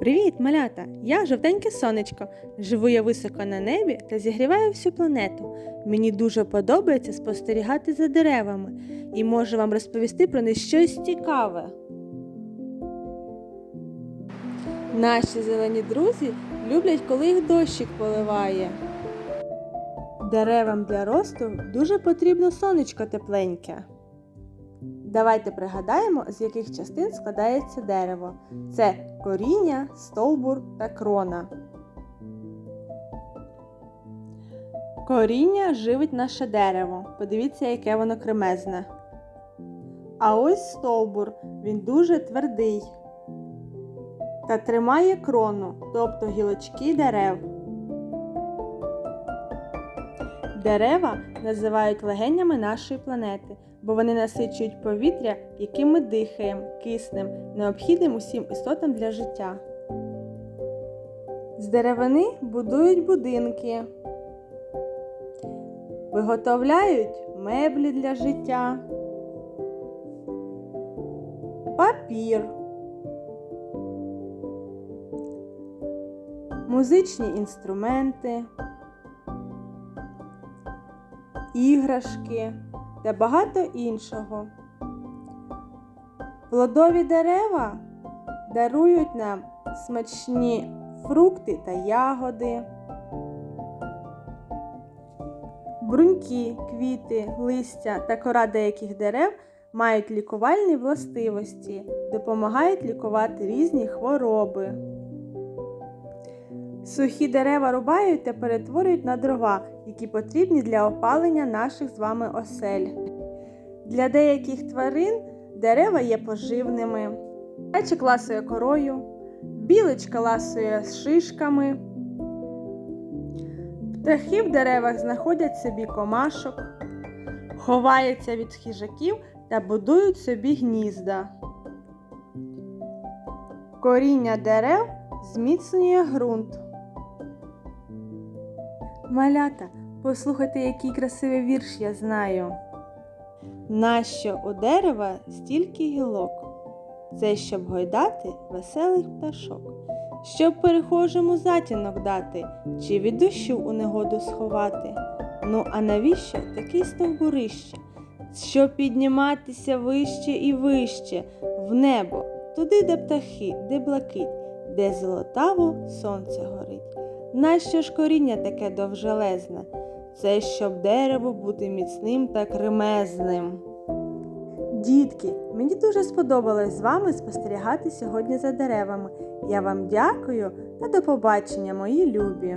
Привіт, малята! Я жовтеньке сонечко. Живу я високо на небі та зігріваю всю планету. Мені дуже подобається спостерігати за деревами і можу вам розповісти про них щось цікаве. Наші зелені друзі люблять, коли їх дощик поливає. Деревам для росту дуже потрібно сонечко тепленьке. Давайте пригадаємо, з яких частин складається дерево. Це коріння, стовбур та крона. Коріння живить наше дерево. Подивіться, яке воно кремезне. А ось стовбур, він дуже твердий та тримає крону, тобто гілочки дерев. Дерева називають легенями нашої планети, бо вони насичують повітря, яким ми дихаємо, киснем, необхідним усім істотам для життя. З деревини будують будинки, виготовляють меблі для життя, папір, музичні інструменти іграшки та багато іншого. Плодові дерева дарують нам смачні фрукти та ягоди, бруньки, квіти, листя та кора деяких дерев мають лікувальні властивості, допомагають лікувати різні хвороби. Сухі дерева рубають та перетворюють на дрова, які потрібні для опалення наших з вами осель. Для деяких тварин дерева є поживними. Зайчик ласує корою, білочка ласує шишками. Птахи в деревах знаходять собі комашок, ховаються від хижаків та будують собі гнізда. Коріння дерев зміцнює ґрунт. Малята, послухайте, який красивий вірш я знаю. Нащо у дерева стільки гілок? Це щоб гойдати веселих пташок, щоб перехожому затінок дати, чи від дощу у негоду сховати. Ну, а навіщо такий стовбурище? Щоб підніматися вище і вище, в небо, туди, де птахи, де блакить, де золотаво сонце горить. Нащо ж коріння таке довжелезне? Це щоб дерево бути міцним та кремезним. Дітки, мені дуже сподобалось з вами спостерігати сьогодні за деревами. Я вам дякую та до побачення, мої любі!